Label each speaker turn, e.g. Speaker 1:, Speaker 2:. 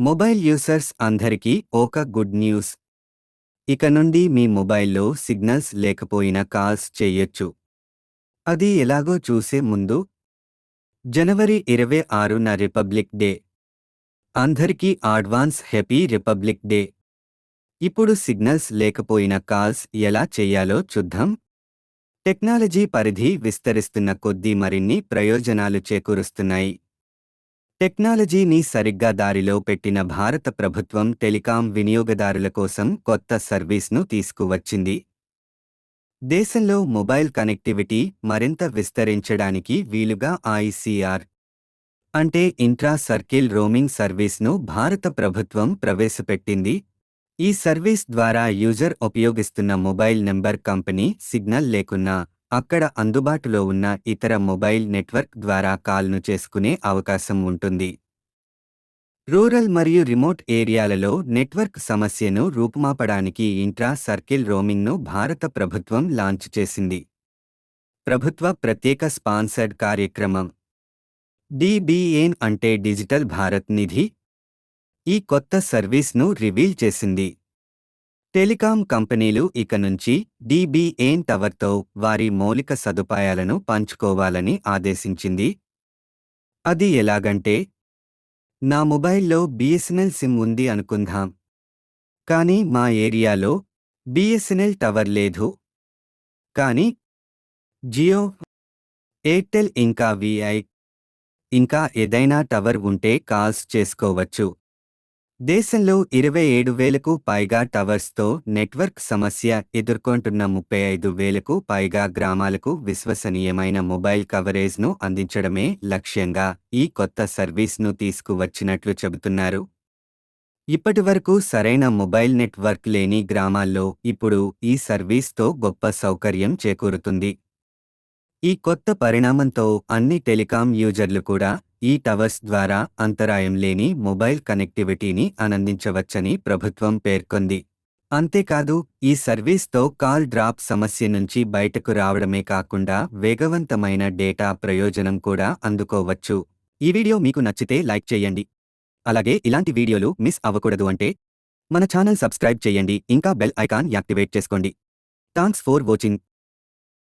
Speaker 1: Mobile users అందరికీ ఒక good news. ఇక నుండి మీ మొబైల్లో సిగ్నల్స్ లేకపోయినా కాల్స్ చేయొచ్చు. అది ఎలాగో చూసే ముందు. జనవరి ఇరవై ఆరున రిపబ్లిక్ డే. అందరికీ అడ్వాన్స్ హ్యాపీ రిపబ్లిక్ డే. ఇప్పుడు సిగ్నల్స్ లేకపోయిన కాల్స్ ఎలా చేయాలో చూద్దాం. టెక్నాలజీ పరిధి విస్తరిస్తున్న కొద్దీ మరిన్ని ప్రయోజనాలు చేకూరుస్తున్నాయి. టెక్నాలజీని సరిగ్గా దారిలో పెట్టిన భారత ప్రభుత్వం టెలికాం వినియోగదారుల కోసం కొత్త సర్వీస్ను తీసుకువచ్చింది. దేశంలో మొబైల్ కనెక్టివిటీ మరింత విస్తరించడానికి వీలుగా ఐసీఆర్ అంటే ఇంట్రా సర్కిల్ రోమింగ్ సర్వీస్ను భారత ప్రభుత్వం ప్రవేశపెట్టింది. ఈ సర్వీస్ ద్వారా యూజర్ ఉపయోగిస్తున్న మొబైల్ నెంబర్ కంపెనీ సిగ్నల్ లేకున్నా అక్కడ అందుబాటులో ఉన్న ఇతర మొబైల్ నెట్వర్క్ ద్వారా కాల్ను చేసుకునే అవకాశం ఉంటుంది. రూరల్ మరియు రిమోట్ ఏరియాలలో నెట్వర్క్ సమస్యను రూపుమాపడానికి ఇంట్రా సర్కిల్ రోమింగ్ను భారత ప్రభుత్వం లాంచ్ చేసింది. ప్రభుత్వ ప్రత్యేక స్పాన్సర్డ్ కార్యక్రమం. డిబిఎన్ అంటే డిజిటల్ భారత్ నిధి. ఈ కొత్త సర్వీస్ను రివీల్ చేసింది. టెలికాం కంపెనీలు ఇక నుంచి డిబిఎన్ టవర్తో వారి మౌలిక సదుపాయాలను పంచుకోవాలని ఆదేశించింది. అది ఎలాగంటే నా మొబైల్లో బిఎస్ఎన్ఎల్ సిమ్ ఉంది అనుకుందాం. కానీ మా ఏరియాలో బిఎస్ఎన్ఎల్ టవర్ లేదు. కానీ జియో ఎయిర్టెల్ ఇంకా విఐ ఇంకా ఏదైనా టవర్ ఉంటే కాల్స్ చేసుకోవచ్చు. దేశంలో ఇరవై ఏడు వేలకు పైగా టవర్స్తో నెట్వర్క్ సమస్య ఎదుర్కొంటున్న ముప్పై ఐదు వేలకు పైగా గ్రామాలకు విశ్వసనీయమైన మొబైల్ కవరేజ్ను అందించడమే లక్ష్యంగా ఈ కొత్త సర్వీస్ను తీసుకువచ్చినట్లు చెబుతున్నారు. ఇప్పటివరకు సరైన మొబైల్ నెట్వర్క్ లేని గ్రామాల్లో ఇప్పుడు ఈ సర్వీస్తో గొప్ప సౌకర్యం చేకూరుతుంది. ఈ కొత్త పరిణామంతో అన్ని టెలికాం యూజర్లు కూడా ఈ టవర్స్ ద్వారా అంతరాయం లేని మొబైల్ కనెక్టివిటీని ఆనందించవచ్చని ప్రభుత్వం పేర్కొంది. అంతేకాదు ఈ సర్వీస్తో కాల్ డ్రాప్ సమస్య నుంచి బయటకు రావడమే కాకుండా వేగవంతమైన డేటా ప్రయోజనం కూడా అందుకోవచ్చు. ఈ వీడియో మీకు నచ్చితే లైక్ చేయండి. అలాగే ఇలాంటి వీడియోలు మిస్ అవ్వకూడదు అంటే మన ఛానల్ సబ్స్క్రైబ్ చేయండి ఇంకా బెల్ ఐకాన్ యాక్టివేట్ చేసుకోండి. Thanks for watching.